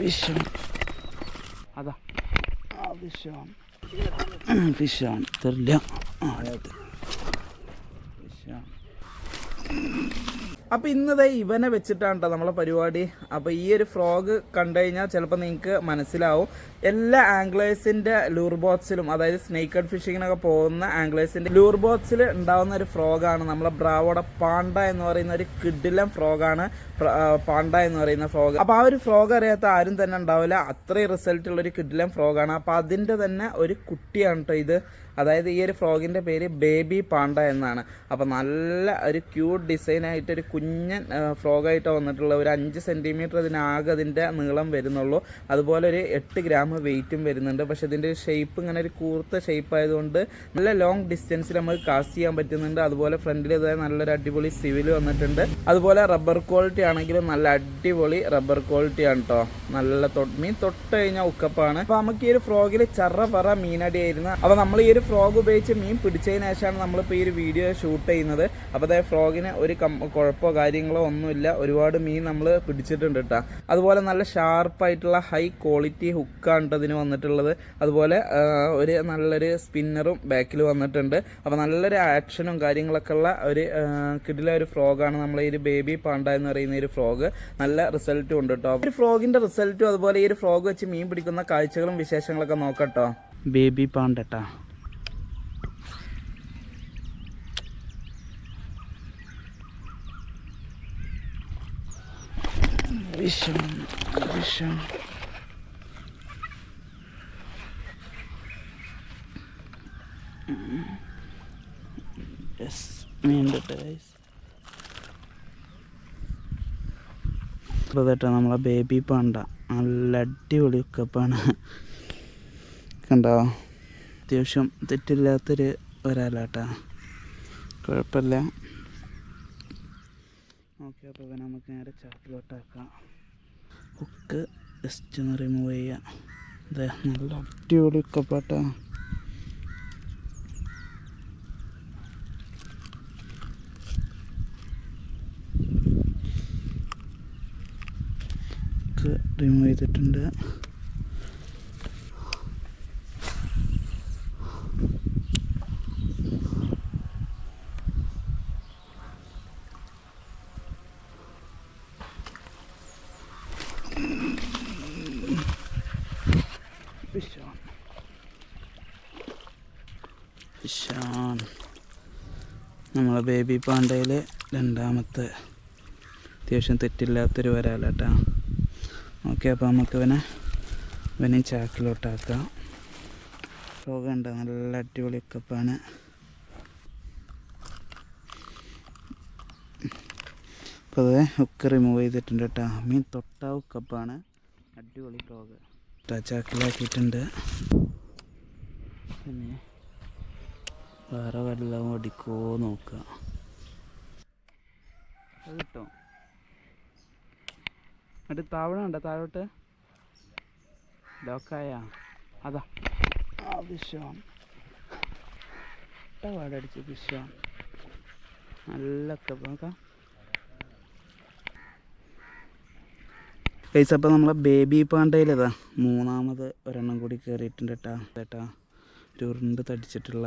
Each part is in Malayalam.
ഫിഷ് അതാ ആ ഫിഷാണ് ഫിഷാണ് തരില്ല ആ അതെ ഫിഷാണ് അപ്പോൾ ഇന്നതേ ഇവനെ വെച്ചിട്ടാണ് കേട്ടോ നമ്മളെ പരിപാടി. അപ്പോൾ ഈ ഒരു ഫ്രോഗ് കണ്ടു കഴിഞ്ഞാൽ ചിലപ്പോൾ നിങ്ങൾക്ക് മനസ്സിലാവും. എല്ലാ ആംഗ്ലേഴ്സിന്റെ ലൂർ ബോക്സിലും അതായത് സ്നേക്കഡ് ഫിഷിങ്ങിനൊക്കെ പോകുന്ന ആംഗ്ലേഴ്സിന്റെ ലൂർ ബോക്സിൽ ഉണ്ടാവുന്ന ഒരു ഫ്രോഗാണ് നമ്മളെ ബ്രാവോടെ പാണ്ട എന്ന് പറയുന്ന ഒരു കിഡിലം ഫ്രോഗാണ് പാണ്ട എന്ന് പറയുന്ന ഫ്രോഗ് അപ്പോൾ ആ ഒരു ഫ്രോഗ് അറിയാത്ത ആരും തന്നെ ഉണ്ടാവില്ല. അത്രയും റിസൾട്ട് ഉള്ള ഒരു കിഡിലം ഫ്രോഗാണ് അപ്പോൾ അതിന്റെ തന്നെ ഒരു കുട്ടിയാണ് കേട്ടോ ഇത്. അതായത് ഈ ഒരു ഫ്രോഗിന്റെ പേര് ബേബി പാണ്ട എന്നാണ്. അപ്പോൾ നല്ല ഒരു ക്യൂട്ട് ഡിസൈനായിട്ട് ഒരു കുഞ്ഞൻ ഫ്രോഗായിട്ട് വന്നിട്ടുള്ള ഒരു അഞ്ച് സെന്റിമീറ്റർ ഇതിനാകെ അതിന്റെ നീളം വരുന്നുള്ളൂ. അതുപോലെ ഒരു എട്ട് ഗ്രാം വെയിറ്റും വരുന്നുണ്ട്. പക്ഷെ ഇതിന്റെ ഷേപ്പ് ഇങ്ങനെ ഒരു കൂർത്ത ഷേപ്പ് ആയതുകൊണ്ട് നല്ല ലോങ് ഡിസ്റ്റൻസിൽ നമുക്ക് കാസ്റ്റ് ചെയ്യാൻ പറ്റുന്നുണ്ട്. അതുപോലെ ഫ്രണ്ടിൽ ഇതായ നല്ലൊരു അടിപൊളി സിവിൽ വന്നിട്ടുണ്ട്. അതുപോലെ റബ്ബർ ക്വാളിറ്റി ആണെങ്കിലും നല്ല അടിപൊളി റബ്ബർ ക്വാളിറ്റി ആണ് കേട്ടോ നല്ല മീൻ തൊട്ട് കഴിഞ്ഞാൽ ഉക്കപ്പാണ്. അപ്പോൾ നമുക്ക് ഈ ഒരു ഫ്രോഗിൽ ചറ പറ മീനടി ആയിരുന്നു അപ്പോൾ നമ്മൾ ഈ ഒരു ഫ്രോഗ് ഉപയോഗിച്ച് മീൻ പിടിച്ചതിന് ശേഷമാണ് നമ്മളിപ്പോൾ ഈ ഒരു വീഡിയോ ഷൂട്ട് ചെയ്യുന്നത്. അപ്പോൾ അതായത് ഫ്രോഗിന് ഒരു കുഴപ്പമോ കാര്യങ്ങളോ ഒന്നുമില്ല. ഒരുപാട് മീൻ നമ്മൾ പിടിച്ചിട്ടുണ്ട് കേട്ടോ. അതുപോലെ നല്ല ഷാർപ്പായിട്ടുള്ള ഹൈ ക്വാളിറ്റി ഹുക്കാണ് കേട്ടോ ഇതിന് വന്നിട്ടുള്ളത്. അതുപോലെ ഒരു നല്ലൊരു സ്പിന്നറും ബാക്കിൽ വന്നിട്ടുണ്ട്. അപ്പോൾ നല്ലൊരു ആക്ഷനും കാര്യങ്ങളൊക്കെ ഉള്ള ഒരു കിടില ഒരു ഫ്രോഗാണ് നമ്മൾ ഈ ഒരു ബേബി പാണ്ട എന്ന് പറയുന്ന ഒരു ഫ്രോഗ്. നല്ല റിസൾട്ടും ഉണ്ട് കേട്ടോ. ഒരു ഫ്രോഗിന്റെ റിസൾട്ടും അതുപോലെ ഈ ഒരു ഫ്രോഗ് വെച്ച് മീൻ പിടിക്കുന്ന കാഴ്ചകളും വിശേഷങ്ങളൊക്കെ നോക്കട്ടോ ബേബി പാണ്ടട്ടാ വിഷം വിഷം മീൻപെട്ട ഗൈസ് കേട്ടോ നമ്മളെ ബേബി പാണ്ട നല്ല അടിപൊളി ഉക്കപ്പാണ് കണ്ടോ അത്യാവശ്യം തെറ്റില്ലാത്തൊരു ഒരാളാട്ടാ. കുഴപ്പമില്ല. ഓക്കെ അപ്പോൾ നമുക്ക് നേരെ ചാക്കിലോട്ടാക്കാം. ഹുക്ക് ജസ്റ്റ് ഒന്ന് റിമൂവ് ചെയ്യാം. അതെ നല്ല അടിപൊളി കപ്പാട്ടാണ് റിമൂവ് ചെയ്തിട്ടുണ്ട്. നമ്മളെ ബേബി പാണ്ടയിൽ രണ്ടാമത്തെ അത്യാവശ്യം തെറ്റില്ലാത്തൊരു വരാലാട്ടാ. ഓക്കെ അപ്പോൾ നമുക്ക് ഇവനെ ഇവനെയും ചാക്കിലോട്ടാക്കാം രോഗമുണ്ട് നല്ല അടിപൊളി കപ്പാണ്. അപ്പോൾ അത് ഒക്കെ റിമൂവ് ചെയ്തിട്ടുണ്ട് കേട്ടോ മീൻ തൊട്ടാ ഉക്കപ്പാണ് അടിപൊളി ഫ്രോഗ് ചാക്കിലാക്കിയിട്ടുണ്ട്. പിന്നെ വേറെ വല്ലതും ഓടിക്കോ നോക്കുക. അത് കിട്ടും? എന്നിട്ട് താവണ ഉണ്ടോ താഴോട്ട്? ലോക്കായ അതാ. ആ വിഷം പാടടിച്ച് വിഷം നല്ല നോക്കാം. ഗൈസ് അപ്പോൾ നമ്മളെ ബേബി പാണ്ടയിലതാ. മൂന്നാമത് ഒരെണ്ണം കൂടി കയറിയിട്ടുണ്ട് കേട്ടാ കേട്ടാ ഒരു ഉരുണ്ട് തടിച്ചിട്ടുള്ള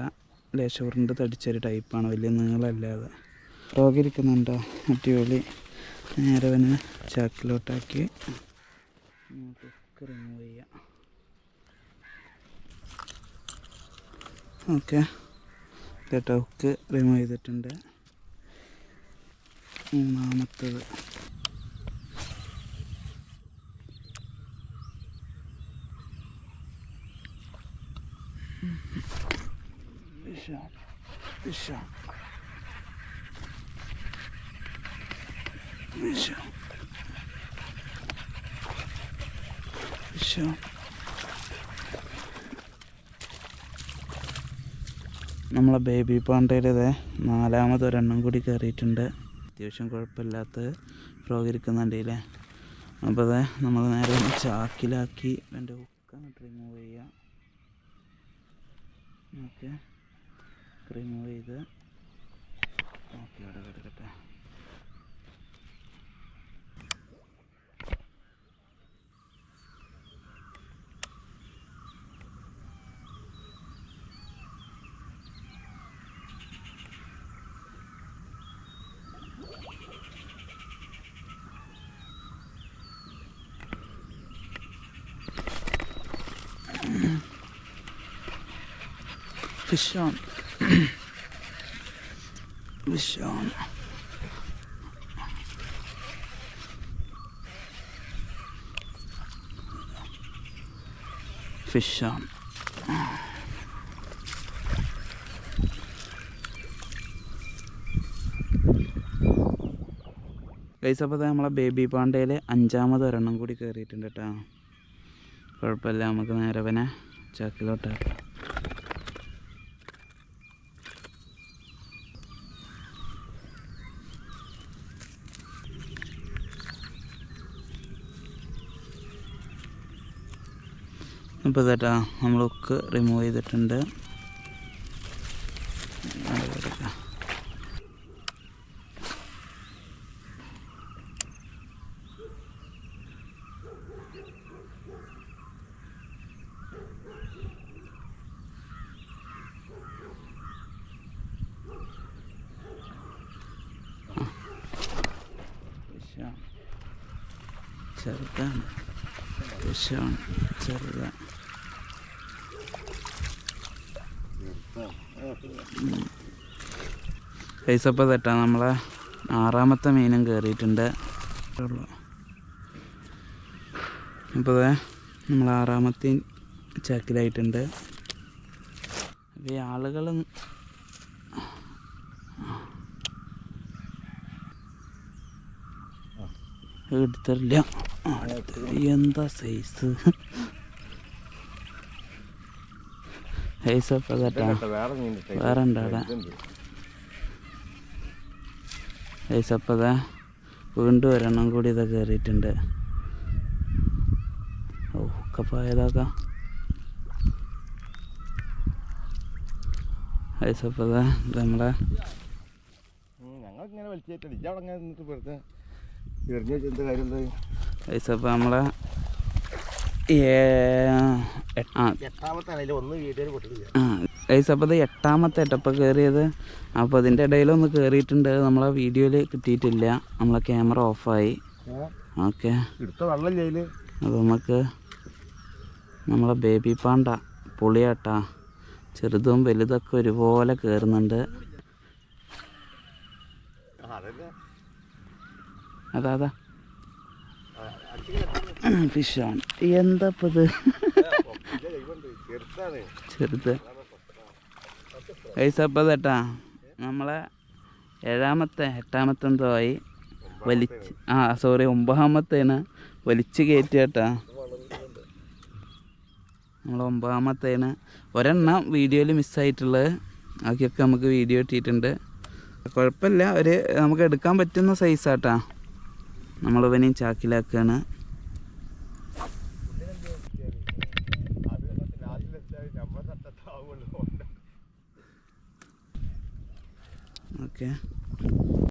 ലേശം തടിച്ചൊരു ടൈപ്പാണ് വലിയ നീളമല്ലാതെ. റോഗിരിക്കുന്നുണ്ടോ? അടിപൊളി. നേരെ വന്ന് ചാക്കിലോട്ടാക്കി. റിമൂവ് ചെയ്യാം. ഓക്കെ. കേട്ടോ ഹുക്ക് റിമൂവ് ചെയ്തിട്ടുണ്ട്. മൂന്നാമത്തത്. വിഷം വിഷം വിഷം വിഷം നമ്മളെ ബേബി പാണ്ടയുടേത് നാലാമത് ഒരെണ്ണം കൂടി കയറിയിട്ടുണ്ട് അത്യാവശ്യം കുഴപ്പമില്ലാത്ത ഫ്രോഗ് ഇരിക്കുന്നുണ്ടല്ലേ അപ്പോൾ അതെ നമ്മൾ നേരെ ഒന്ന് ചാക്കിലാക്കി എന്റെ ഹുക്കങ്ങോട്ട് റിമൂവ് ചെയ്യുക okay remove it. Okay, let's it. Fish on. Fish on fish on guys അപ്പോൾ നമ്മളെ ബേബി പാണ്ടയിൽ അഞ്ചാമത് ഒരെണ്ണം കൂടി കയറിയിട്ടുണ്ട് കേട്ടോ കുഴപ്പമില്ല നമുക്ക് നേരെ പിന്നെ ചാക്കിലോട്ടാക്കാം. ഇപ്പോൾ ചേട്ടാ നമ്മൾ ഒക്കെ റിമൂവ് ചെയ്തിട്ടുണ്ട്. ചെറുതാണ്. വിഷമാണ് ചെറുതാണ് പൈസപ്പം തെറ്റാ നമ്മളെ ആറാമത്തെ മീനും കയറിയിട്ടുണ്ട് ഇപ്പോൾ നമ്മൾ ആറാമത്തെ ചാക്കിലായിട്ടുണ്ട്. അപ്പോൾ ഈ ആളുകൾ എടുത്തില്ല എന്താ സൈസ് വേറെ ഉണ്ട് അവിടെ ഏസപ്പത വീണ്ടും ഒരെണ്ണം കൂടി ഇതാ കയറിയിട്ടുണ്ട് ഓ കപ്പായതാക്കാം ഏസപ്പത ഇത് നമ്മളെ അവിടെ ഇങ്ങനെ നിന്നിട്ട് വെറുതെ എറിഞ്ഞു കാര്യം നമ്മളെ ഏ- എട്ട്- ആ. എട്ടാമത്തെ എട്ടപ്പ കയറിയത് അപ്പോൾ അതിന്റെ ഇടയിലൊന്ന് കയറിയിട്ടുണ്ട് നമ്മളെ വീഡിയോയിൽ കിട്ടിയിട്ടില്ല. നമ്മളെ ക്യാമറ ഓഫായി. ഓക്കെ. അത് നമുക്ക് നമ്മളെ ബേബി പാണ്ട പുളിയാട്ടാ. ചെറുതും വലുതൊക്കെ ഒരുപോലെ കയറുന്നുണ്ട് അതാ അതാ. ഫിഷാണ് എന്താ ഇത്? ചെറുത്. തട്ടാ നമ്മളെ ഏഴാമത്തെ എട്ടാമത്തെ എന്തോ ആയി. വലിച്ച് ആ സോറി ഒമ്പതാമത്തേന് വലിച്ച് കയറ്റി കേട്ടാ നമ്മൾ ഒമ്പതാമത്തേന് ഒരെണ്ണം വീഡിയോയിൽ മിസ്സായിട്ടുള്ളത്. ബാക്കിയൊക്കെ നമുക്ക് വീഡിയോ ഇട്ടിട്ടുണ്ട്. കുഴപ്പമില്ല. ഒരു നമുക്ക് എടുക്കാൻ പറ്റുന്ന സൈസാട്ടാ നമ്മളിവനെയും ചാക്കിലാക്കുകയാണ് Okay.